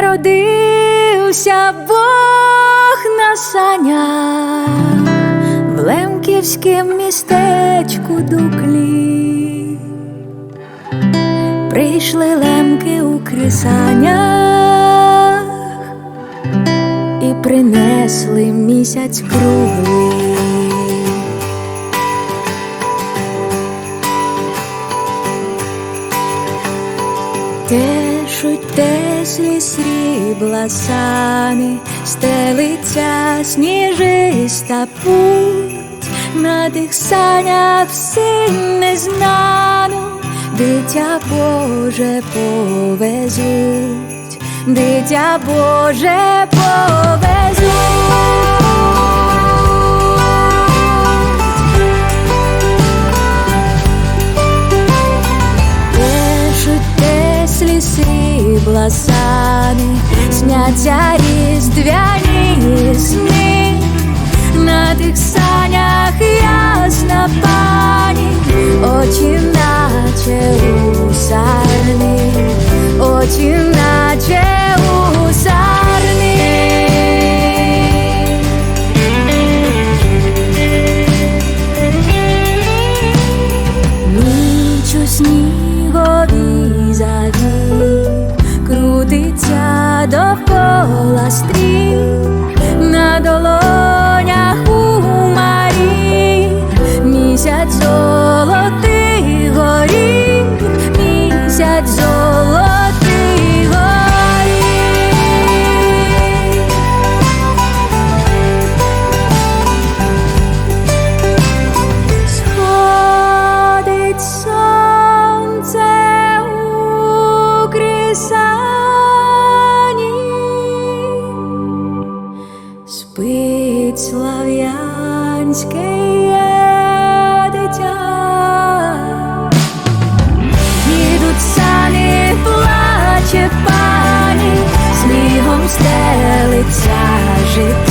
Народився Бог на санях в Лемківськім містечку Дуклі. Прийшли лемки у крисанях і принесли місяць круглий. Тешуть теслі срібла сани, стелиться сніжиста путь, на тих санях всі незнану, дитя Боже повезуть, дитя Боже повезуть. Срібла сани, сняться різдвяні сны. На тих санях ясно пани очі золотий місяць золотий горіх. Сходить сонце у крисані, спить слав'янське плаче